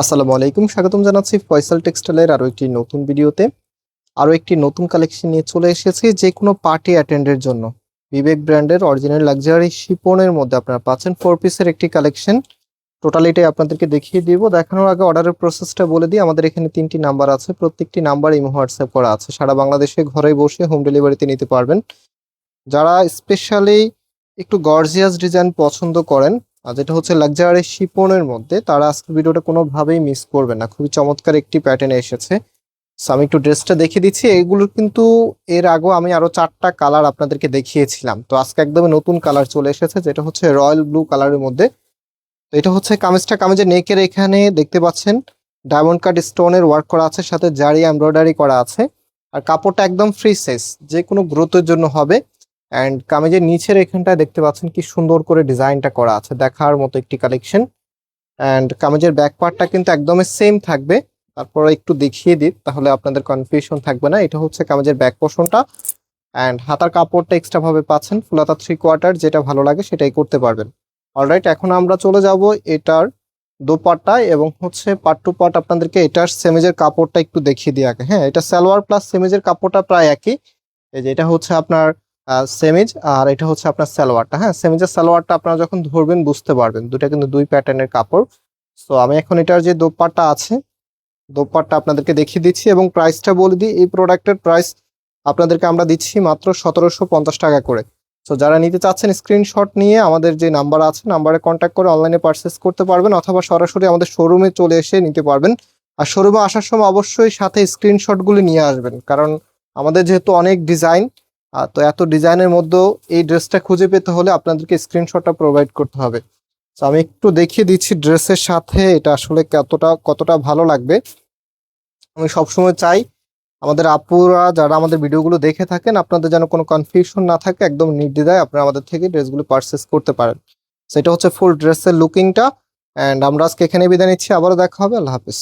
আসসালামু আলাইকুম, স্বাগতম জানাচ্ছি ফয়সাল টেক্সটাইলের আরও একটি নতুন ভিডিওতে। আরও একটি নতুন কালেকশন নিয়ে চলে এসেছি যে কোনো পার্টি অ্যাটেন্ডের জন্য। বিবেক ব্র্যান্ডের অরিজিনাল লাক্সারি শিপনের মধ্যে আপনারা পাচ্ছেন ফোর পিসের একটি কালেকশন। টোটালিটাই আপনাদেরকে দেখিয়ে দিব। দেখানোর আগে অর্ডারের প্রসেসটা বলে দিই, আমাদের এখানে তিনটি নাম্বার আছে, প্রত্যেকটি নাম্বার ইমো হোয়াটসঅ্যাপ করা আছে। সারা বাংলাদেশে ঘরে বসে হোম ডেলিভারিতে নিতে পারবেন। যারা স্পেশালি একটু গর্জিয়াস ডিজাইন পছন্দ করেন আর যেটা হচ্ছে লাক্সারি শিপনের মধ্যে, তারা আজকের ভিডিওটা কোনোভাবেই মিস করবে না। খুবই চমৎকার একটি প্যাটার্নে এসেছে। সো আমি একটু ড্রেসটা দেখিয়ে দিচ্ছি। এগুলো কিন্তু এর আগেও আমি আরও চারটা কালার আপনাদেরকে দেখিয়েছিলাম। তো আজকে একদমই নতুন কালার চলে এসেছে, যেটা হচ্ছে রয়্যাল ব্লু কালারের মধ্যে। তো এটা হচ্ছে কামিজটা কামিজের নেকের এখানে দেখতে পাচ্ছেন। ডায়মন্ড কাট স্টোনের ওয়ার্ক করা আছে, সাথে জারি এমব্রয়ডারি করা আছে। আর কাপড়টা একদম ফ্রি সাইজ যে কোনো গ্রোথের জন্য হবে। অ্যান্ড কামিজের নিচের এখানটায় দেখতে পাচ্ছেন কি সুন্দর করে ডিজাইনটা করা আছে, দেখার মতো একটি কালেকশন অ্যান্ড কামিজের ব্যাক পার্টটা কিন্তু একদমই সেম থাকবে। তারপর একটু দেখিয়ে দিই, তাহলে আপনাদের কনফিউশন থাকবে না। এটা হচ্ছে কামিজের ব্যাক পোর্শনটা অ্যান্ড হাতার কাপড়টা এক্সট্রাভাবে পাচ্ছেন ফুলাতা থ্রি কোয়ার্টার যেটা ভালো লাগে সেটাই করতে পারবেন। অলরাইট এখন আমরা চলে যাব এটার দোপাট্টায় এবং হচ্ছে পার্ট টু পার্ট আপনাদেরকে এটার সেমেজের কাপড়টা একটু দেখিয়ে দিয়ে আগে। হ্যাঁ এটা সালোয়ার প্লাস সেমেজের কাপড়টা প্রায় একই। এই যে এটা হচ্ছে আপনার সেমিজ আর এটা হচ্ছে আপনার সালোয়ারটা। হ্যাঁ সেমিজের সালোয়ারটা আপনারা যখন ধরবেন, বুঝতে পারবেন। দুটা কিন্তু দুই প্যাটার্নের কাপড়। সো আমি এখন এটার যে দোপাট্টা আছে, দোপাট্টা আপনাদেরকে দেখিয়ে দিচ্ছি এবং প্রাইসটা বলে দিই। এই প্রোডাক্টের প্রাইস আপনাদেরকে আমরা দিচ্ছি মাত্র সতেরোশো পঞ্চাশ টাকা করে। সো যারা নিতে চাচ্ছেন স্ক্রিনশট নিয়ে, আমাদের যে নাম্বার আছে নাম্বারে কন্ট্যাক্ট করে অনলাইনে পারচেস করতে পারবেন অথবা সরাসরি আমাদের শোরুমে চলে এসে নিতে পারবেন। আর শোরুমে আসার সময় অবশ্যই সাথে স্ক্রিনশটগুলি নিয়ে আসবেন। কারণ আমাদের যেহেতু অনেক ডিজাইন তো এত ডিজাইনের মধ্যেও এই ড্রেসটা খুঁজে পেতে হলে আপনাদেরকে স্ক্রিনশটটা প্রোভাইড করতে হবে। তো আমি একটু দেখিয়ে দিচ্ছি ড্রেসের সাথে এটা আসলে কতটা কতটা ভালো লাগবে। আমি সবসময় চাই আমাদের আপুরা যারা আমাদের ভিডিওগুলো দেখে থাকেন, আপনাদের যেন কোনো কনফিউশন না থাকে, একদম নির্দ্বিধায় আপনারা আমাদের থেকে ড্রেসগুলো পারচেস করতে পারেন। সেটা হচ্ছে ফুল ড্রেসের লুকিংটা অ্যান্ড আমরা আজকে এখানে বিদায় নিচ্ছি, আবারও দেখা হবে, আল্লাহ হাফিজ।